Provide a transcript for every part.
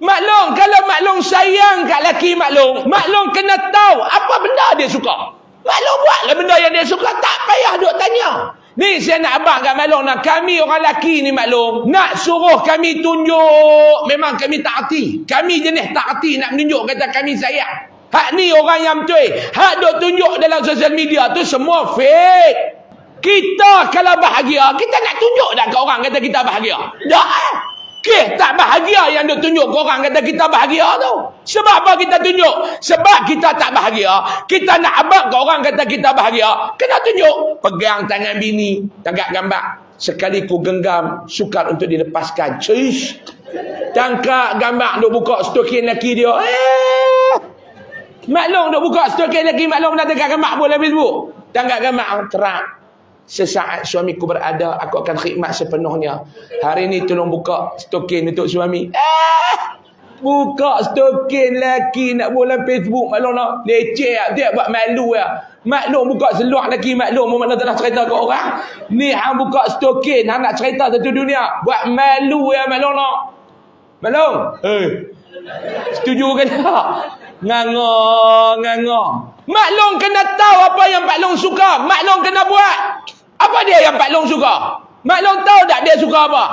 Maklum, kalau maklum sayang kat laki maklum, maklum kena tahu apa benda dia suka. Maklum buatlah benda yang dia suka, tak payah duk tanya. Ni saya nak abang kat maklum nak kami orang laki ni maklum, nak suruh kami tunjuk, memang kami tak arti. Kami jenis tak arti nak menunjuk kata kami sayang. Hak ni orang yang betul. Hak duk tunjuk dalam sosial media tu semua fake. Kita kalau bahagia, kita nak tunjuk dah ke orang kata kita bahagia. Tak eh. Kes tak bahagia yang duk tunjuk ke orang kata kita bahagia tu. Sebab apa kita tunjuk? Sebab kita tak bahagia. Kita nak abang ke orang kata kita bahagia. Kena tunjuk. Pegang tangan bini. Tangkap gambar. Sekali ku genggam. Sukar untuk dilepaskan. Cuish. Tangkap gambar. Duk buka stokin laki dia. Eh. Maklum duk buka stokin laki. Maklum nak tangkap gambar pun Facebook. Tangkap gambar. Terang. Sesaat suamiku berada, aku akan khidmat sepenuhnya. Hari ini tolong buka stokin untuk suami. Eh, buka stokin lelaki nak buat Facebook maklum nak leceh ah. dia buat malu ya. Maklum buka seluar lelaki maklum mana tak nak cerita ke orang. Ni hang buka stokin hang nak cerita satu dunia. Buat malu ya maklum nak. Maklum? Eh. Setuju ke tak? Nganga, nganga. Maklum kena tahu apa yang Long suka. Maklum kena buat. Apa dia yang Pak Long suka? Mak Long tahu tak dia suka apa?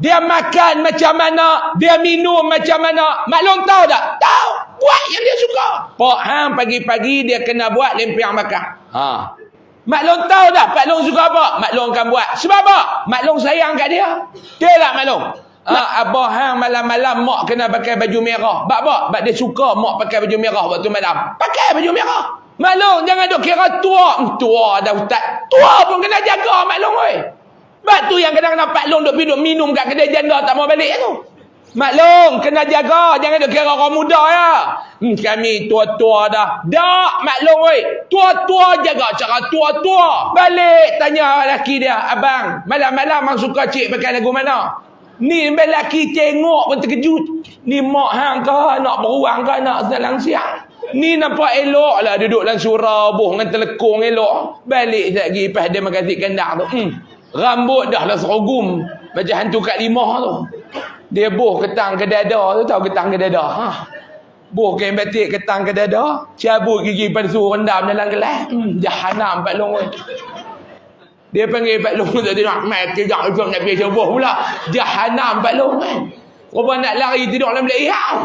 Dia makan macam mana? Dia minum macam mana? Mak Long tahu tak? Tahu. Buat yang dia suka. Pak Hang pagi-pagi dia kena buat lempiang makan. Ha. Mak Long tahu tak Pak Long suka apa? Mak Long akan buat. Sebab apa? Mak Long sayang kat dia. Dia tak Mak Long? Ha, Abah Hang malam-malam mak kena pakai baju merah. Sebab apa? Dia suka mak pakai baju merah waktu malam. Pakai baju merah. Maklum, jangan duk kira tua. Hmm, tua dah ustaz. Tua pun kena jaga maklum oi. Sebab tu yang kadang-kadang Pak Long duk duk minum kat kedai janda tak mau balik tu. Maklum, kena jaga. Jangan duk kira orang muda ya. Hmm, kami tua-tua dah. Tak, maklum oi. Tua-tua jaga cara tua-tua. Balik tanya lelaki dia. Abang, malam-malam mak suka cik pakai lagu mana? Ni lelaki tengok pun terkejut. Ni mak hang ke? Nak beruang ke? Nak sedalang siang? Ni nampak elok lah duduk dalam surau buh dengan telekung elok. Balik sekejap lagi pas dia makan si kendak tu. Hmm. Rambut dah lah serogum. Macam hantu kat limah tu. Dia buh ketang ke dada tu tahu ketang ke dada. Ha. Buh kain batik ketang ke dada. Cabut gigi palsu rendam dalam gelas. Hmm. Jahanam Pak Long. Dia panggil Pak Long tadi nak mai kejap ikut nak pergi buh pula. Jahanam Pak Long kan. Rupa nak lari tidur dalam ihau.